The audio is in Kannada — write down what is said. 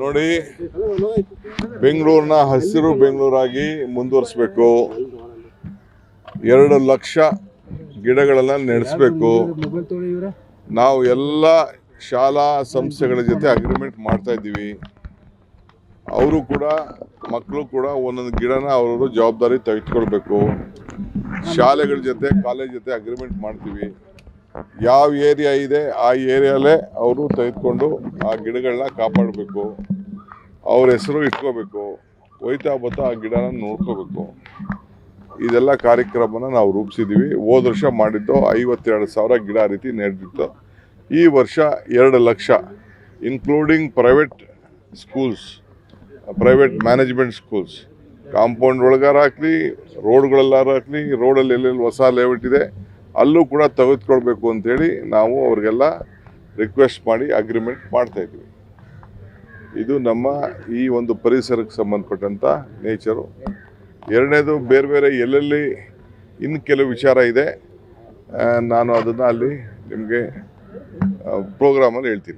ನೋಡಿ, ಬೆಂಗಳೂರಿನ ಹಸಿರು ಬೆಂಗಳೂರಾಗಿ ಮುಂದುವರಿಸ್ಬೇಕು. ಎರಡು ಲಕ್ಷ ಗಿಡಗಳನ್ನು ನೆಡೆಸ್ಬೇಕು. ನಾವು ಎಲ್ಲ ಶಾಲಾ ಸಂಸ್ಥೆಗಳ ಜೊತೆ ಅಗ್ರಿಮೆಂಟ್ ಮಾಡ್ತಾ ಇದ್ದೀವಿ. ಅವರು ಕೂಡ ಮಕ್ಕಳು ಕೂಡ ಒಂದೊಂದು ಗಿಡನ ಅವರು ಜವಾಬ್ದಾರಿ ತೆಗೆದುಕೊಳ್ಬೇಕು. ಶಾಲೆಗಳ ಜೊತೆ, ಕಾಲೇಜ್ ಜೊತೆ ಅಗ್ರಿಮೆಂಟ್ ಮಾಡ್ತೀವಿ. ಯಾವ ಏರಿಯಾ ಇದೆ ಆ ಏರಿಯಾಲೇ ಅವರು ತೆಗೆದುಕೊಂಡು ಆ ಗಿಡಗಳನ್ನ ಕಾಪಾಡಬೇಕು. ಅವ್ರ ಹೆಸರು ಇಟ್ಕೋಬೇಕು. ಹೋಯ್ತಾ ಬತ್ತಾ ಆ ಗಿಡನ ನೋಡ್ಕೋಬೇಕು. ಇದೆಲ್ಲ ಕಾರ್ಯಕ್ರಮನ ನಾವು ರೂಪಿಸಿದ್ದೀವಿ. ಹೋದ ವರ್ಷ ಮಾಡಿದ್ದು ಐವತ್ತೆರಡು ಸಾವಿರ ಗಿಡ ರೀತಿ ನೆಡ್ದಿತ್ತು. ಈ ವರ್ಷ ಎರಡು lakh including private schools private management schools compound ಒಳಗಾರ ಹಾಕ್ಲಿ ರೋಡ್ಗಳಲ್ಲಾರ ಹಾಕ್ಲಿ ರೋಡಲ್ಲಿ ಎಲ್ಲೆಲ್ಲಿ ಹೊಸ ಲೇಔಟ್ ಇದೆ ಅಲ್ಲೂ ಕೂಡ ತೆಗೆದುಕೊಳ್ಬೇಕು ಅಂತೇಳಿ ನಾವು ಅವ್ರಿಗೆಲ್ಲ ರಿಕ್ವೆಸ್ಟ್ ಮಾಡಿ ಅಗ್ರಿಮೆಂಟ್ ಮಾಡ್ತಾ ಇದ್ವಿ. ಇದು ನಮ್ಮ ಈ ಒಂದು ಪರಿಸರಕ್ಕೆ ಸಂಬಂಧಪಟ್ಟಂಥ ನೇಚರು ಎರಡನೇದು ಬೇರೆ ಬೇರೆ ಎಲ್ಲೆಲ್ಲಿ ಇನ್ನು ಕೆಲವು ವಿಚಾರ ಇದೆ ನಾನು ಅದನ್ನು ಅಲ್ಲಿ ನಿಮಗೆ ಪ್ರೋಗ್ರಾಮಲ್ಲಿ ಹೇಳ್ತೀನಿ.